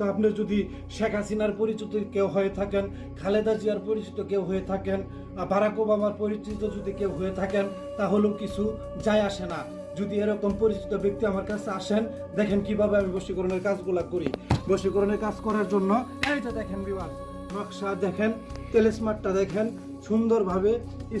তো আপনি যদি শেখ হাসিনার পরিচিত কেউ হয়ে থাকেন, খালেদা জিয়ার পরিচিত কেউ হয়ে থাকেন বারাক ওবামার পরিচিত যদি কেউ হয়ে থাকেন, তাহলেও কিছু যায় আসে না। যদি এরকম পরিচিত ব্যক্তি আমার কাছে আসেন, দেখেন কীভাবে আমি বশীকরণের কাজগুলো করি। বশীকরণের কাজ করার জন্য এইটা দেখেন বিমান। নকশা দেখেন টেলিস্মার্টটা দেখেন, সুন্দরভাবে,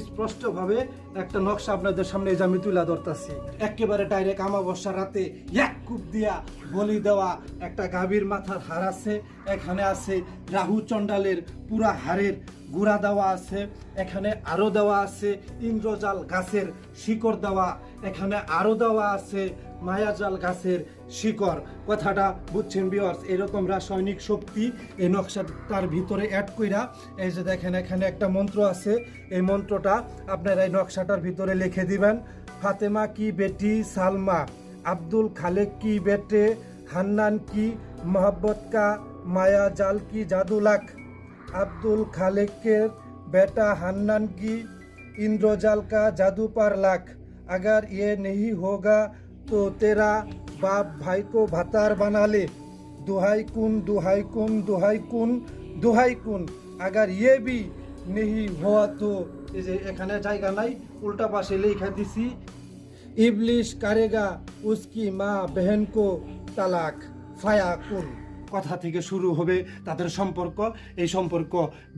স্পষ্টভাবে একটা নকশা আপনাদের সামনে যে আমি তুলে ধরতেছি। একেবারে ডাইরেক্ট আমাবস্যা রাতে এক কূপ দিয়া বলি দেওয়া একটা গাভীর মাথার হার আছে, এখানে আছে রাহু চণ্ডালের পুরা হারের গুড়া দেওয়া আছে, এখানে আরও দেওয়া আছে, ইন্দ্রজাল গাছের শিকড় দেওয়া, এখানে আরও দেওয়া আছে, মায়াজাল গাছের শিকড় কথাটা বুঝছেন বিয়ার্স এরকম রাসায়নিক শক্তি এই নকশাটার ভিতরে অ্যাড কইরা এই যে দেখেন এখানে একটা মন্ত্র আছে এই মন্ত্রটা আপনারা এই নকশাটার ভিতরে লিখে দিবেন ফাতেমা কি বেটি সালমা আব্দুল খালেক কি বেটে হান্নান কি মোহব্বত কা মায়া জাল কি জাদুলাক अब्दुल खालिक के बेटा हन्नान की इंद्रजाल का जादू पर लाख अगर ये नहीं होगा तो तेरा বাপ ভাইকো ভাতার বানালে। দুহাই কুন দুহাই কুন দুহাই কুন দুহাই কুন। আগার ইয়ে বি নেহি হওয়া তো এই যে এখানে জায়গা নাই, উল্টা পাশে লেখা দিছি, ইবলিশ কারেগা, উসকি মা বেহেনকো তালাক, ফায়া কুন। কথা থেকে শুরু হবে তাদের সম্পর্ক। এই সম্পর্ক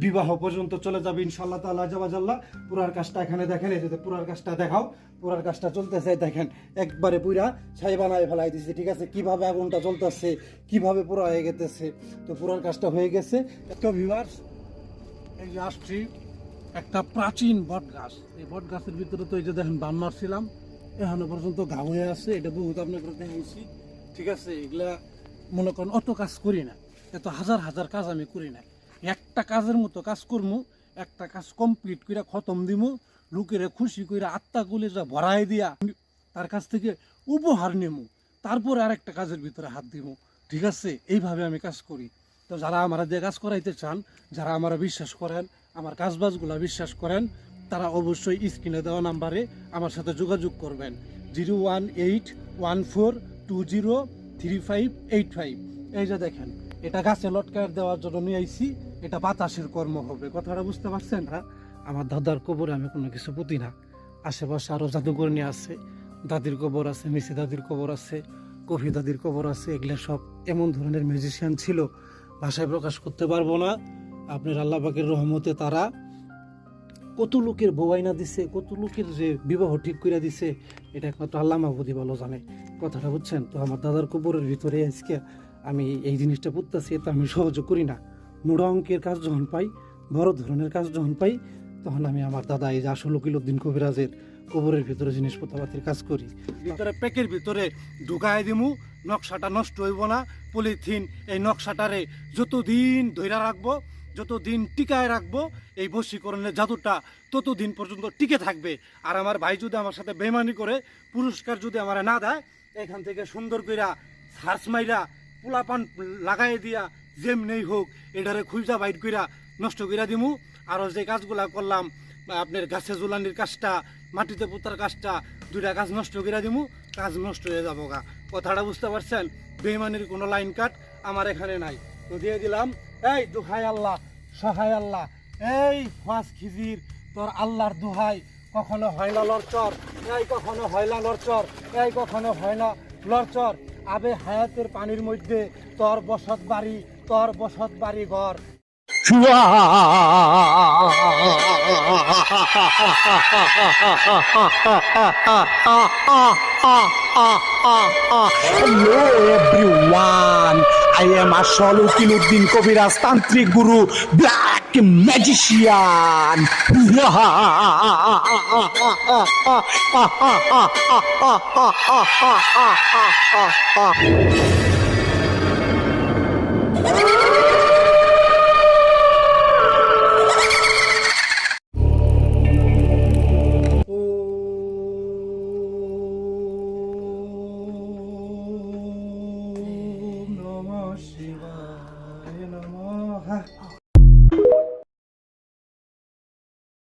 বিবাহ পর্যন্ত চলে যাবে ইনশাল্লাহ তাল্লাহ জাবাজাল্লাহ পুরার কাজটা এখানে দেখেন, এই যে পুরার কাজটা দেখাও। পুরার কাজটা চলতেছে দেখেন, একবারে পুরা ছাই বানায় ফেলাই দিছে, ঠিক আছে? কীভাবে আগুনটা চলতেছে কীভাবে পুরা হয়ে গেতেছে? তো পুরার কাজটা হয়ে গেছে। তো ভিভার্স এই যে আসছি, একটা প্রাচীন বট গাছ এই বট গাছের ভিতরে তো এই যে দেখেন বান মারছিলাম এখনও পর্যন্ত ঘা হয়ে আছে, এটা বহুত আপনাকে দেখাইছি। ঠিক আছে, এগুলা মনে করেন, অত কাজ করি না। এত হাজার হাজার কাজ আমি করি না। একটা কাজের মতো কাজ করমু, একটা কাজ কমপ্লিট করে খতম দিমু, লোকেরে খুশি করে আত্মা গুলি যা ভরাই দিয়া তার কাছ থেকে উপহার নেমু, তারপরে আরেকটা কাজের ভিতরে হাত দিমু। ঠিক আছে? এইভাবে আমি কাজ করি। তো যারা আমার দিয়ে কাজ করাইতে চান, যারা আমার বিশ্বাস করেন, আমার কাজবাজগুলা বিশ্বাস করেন, তারা অবশ্যই স্ক্রিনে দেওয়া নাম্বারে আমার সাথে যোগাযোগ করবেন। Zero one eight one four two zero three five eight five. এই যে দেখেন, এটা গাছে লটকার দেওয়ার জন্য নিয়ে আইছি, এটা বাতাসের কর্ম হবে। কথাটা বুঝতে পারছেন? না আমার দাদার কবরে আমি কোনো কিছু পুঁতি না। আশেপাশে আরও জাদুঘর নিয়ে আছে, দাদির কবর আছে, মিসি দাদির কবর আছে কফি দাদির কবর আছে, এগুলো সব এমন ধরনের মিউজিশিয়ান ছিল। ভাষায় প্রকাশ করতে পারব না। আপনার আল্লাহ পাকের রহমতে তারা কত লোকের বউয়াইনা দিছে, কত লোকের যে বিবাহ ঠিক করে দিছে, এটা একমাত্র আল্লাহ মাহবুদি ভালো জানে। কথাটা বুঝছেন? তো আমার দাদার কবরের ভিতরে আজকে আমি এই জিনিসটা পুঁততেছি তো আমি সহযোগ করি না। মোড়া অঙ্কের কাজ যখন পাই, বড় ধরনের কাজ যখন পাই, তখন আমি আমার দাদা এই যে আসল উকিলুদ্দিন কবিরাজের কবরের ভিতরে জিনিসপত্রপাতির কাজ করি। ভিতরে প্যাকের ভিতরে ঢুকাই দিমু, নকশাটা নষ্ট হইব না, পলিথিন এই নকশাটারে যতদিন ধইরা রাখব যতদিন টিকায় রাখব, এই বশীকরণের জাদুটা ততদিন পর্যন্ত টিকে থাকবে। আর আমার ভাই যদি আমার সাথে বেমানি করে, পুরস্কার যদি আমার না দেয়, এখান থেকে সুন্দর কইরা সার্চ মাইরা পোলাপান লাগাই দিয়া যেমনেই হোক এটারে খুঁজা বাইট কইরা নষ্ট কইরা দিমু। আরও যে কাজগুলা করলাম, আপনার গাছে জুলানির কাজটা, মাটিতে পোতার কাজটা, দুইটা কাজ নষ্ট করে দিমু, কাজ নষ্ট হয়ে যাব গা। কথাটা বুঝতে পারছেন? বেইমানির কোনো লাইন কাট আমার এখানে নাই। তো দিয়ে দিলাম এই দুহাই আল্লাহ সহায় আল্লাহ। এই ফাঁস খিজির তোর আল্লাহর দুহাই। কখনো হয় না লরচর এই কখনো হয় না লরচর এই কখনো হয় না লরচর আবে হায়াতের পানির মধ্যে তোর বসত বাড়ি তোর বসত বাড়ি ঘর। Hello everyone, I am Uddin কবিরাজ তান্ত্রিক গুরু Guru, Black Magician.